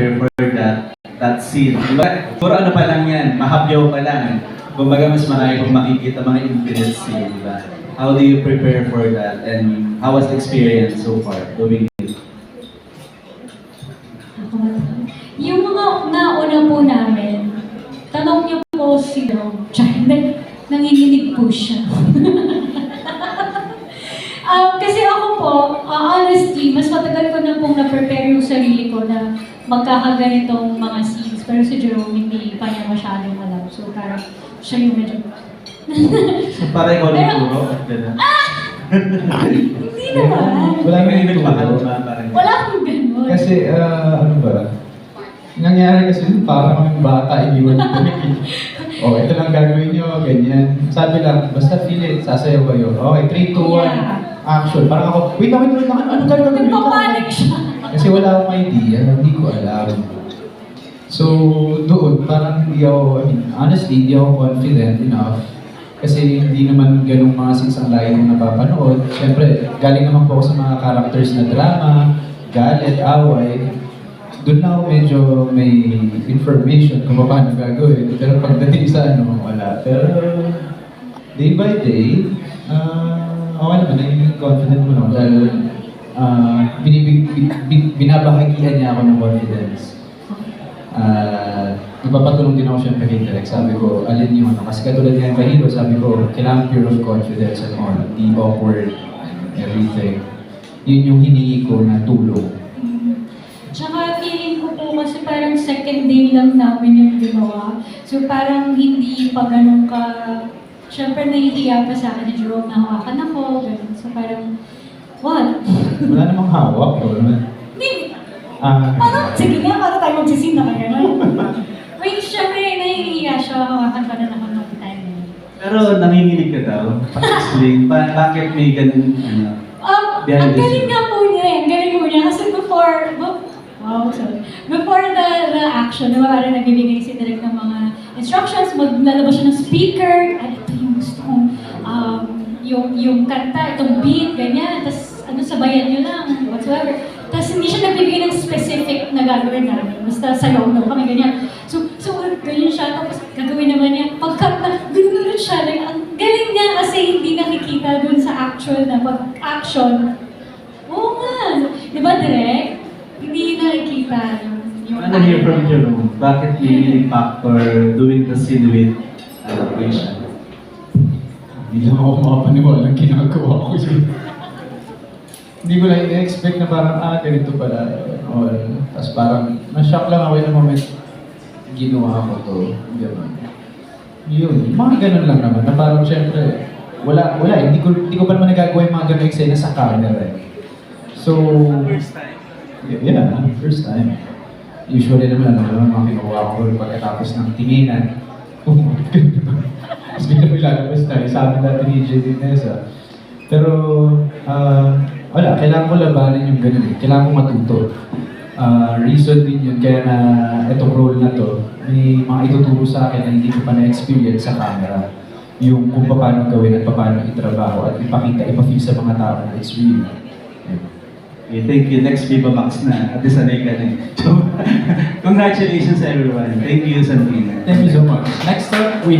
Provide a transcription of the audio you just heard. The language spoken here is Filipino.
prepare for that that scene? Puro ano pa lang yan, mahapyaw pa lang. Kumbaga mas marami pong makikita mga infinite scene, diba? How do you prepare for that? And how was the experience so far doing it? Yung mga nauna po namin, tanong niyo po si nag- nanginginig po siya. um, kasi ako po, uh, honestly, mas matagal ko na pong na-prepare ko na magkakaganitong mga scenes. Pero si Jerome, hindi pa niya masyadong alam. So parang siya yung medyo... So para ikaw nagturo at gano'n. hindi naman. Wala nang nagpakalo nagturo. ba? Parang Wala akong ganun. Kasi, ah, ano ba? Nangyari kasi yun, parang kami bata, iniwan ko oh, ito lang gagawin nyo, ganyan. Sabi lang, basta feel it, sasayaw kayo. Okay, 3, 2, 1, Yeah. action. Parang ako, wait lang, wait lang, ano, ano gagawin? Wait lang. Siya. Wala akong idea, hindi ko alam. So, doon, parang hindi ako, I mean, honestly, hindi ako confident enough. Kasi hindi naman ganung mga scenes ang layo kong napapanood. Siyempre, galing naman po ako sa mga characters na drama, galit, away. Doon na ako medyo may information kung paano gagawin. Pero pagdating sa ano, wala. Pero day by day, ah okay naman, naging confident mo naman. Dahil ah binibig, bi- bi- binabahagian niya ako ng confidence. Ah, nagpapatulong din ako siyempre kay Direk. Sabi ko, alin yung ano. Kasi katulad nga yung kahiro, sabi ko, kailangan pure of confidence and all. Be awkward, everything. Yun yung hiningi ko na tulong. Tsaka feeling ko po kasi parang second day lang namin yung ginawa. So parang hindi pa ganun ka... Siyempre nahihiya pa sa akin ni Jerome na hawakan ako, ganun. So parang? Wala namang hawak. Wala. Hindi, Ah, parang, sige nga, para tayo magsisin na kaya Wait, siyempre nahihiya siya, hawakan pa na ako ng time. Pero nanginginig ka daw. Pa-explain, ba- bakit may ganun, ano? Um, Behind ang the galing nga po niya eh. Ang galing po niya. Kasi before, bu- wow, sorry. Before the, the action, diba, parang nagbibigay si Direk ng mga instructions, maglalabas siya ng speaker, ay, ito yung, yung kanta, itong beat, ganyan, tapos ano, sabayan nyo lang, whatsoever. Tapos hindi siya nagbibigay ng specific na gagawin namin. Basta sayaw daw kami, ganyan. So, so ganyan siya, tapos gagawin naman niya. Pagkat na, gano'n siya. Like, ang galing niya kasi hindi nakikita dun sa actual na pag-action. Oo nga. Di ba, Direk? Hindi nakikita yung... Wanna hear from Jerome. Bakit may factor doing the scene with uh, Risha? Hindi lang ako makapaniwala ginagawa ko yun. Hindi ko lang i-expect na parang, ah, ganito pala. Or, tapos parang, na-shock lang ako yung moment, ginawa ko to. Gano'n. Yun, mga ganun lang naman. Na parang, syempre, wala, wala. Hindi ko, hindi ko pa naman nagagawa yung mga ganun eksena sa camera. eh. So, time. Yeah, first time. Usually naman, ano naman, mga kinukuha ko pagkatapos ng tinginan. Oh. Tapos bigla may lalabas na, sabi natin ni JD Nessa. Pero, ah, wala, kailangan ko labanan yung ganun eh. Kailangan ko matuto. Ah, reason din yun, kaya na itong role na to, may mga ituturo sa akin na hindi ko pa na-experience sa camera. Yung kung paano gawin at paano itrabaho at ipakita, ipafeel sa mga tao na it's real. Yeah. Okay, thank you. Next, Viva Max na. At sanay ka na. eh. Congratulations everyone. Thank you, Santina. Thank you so much. Next up, we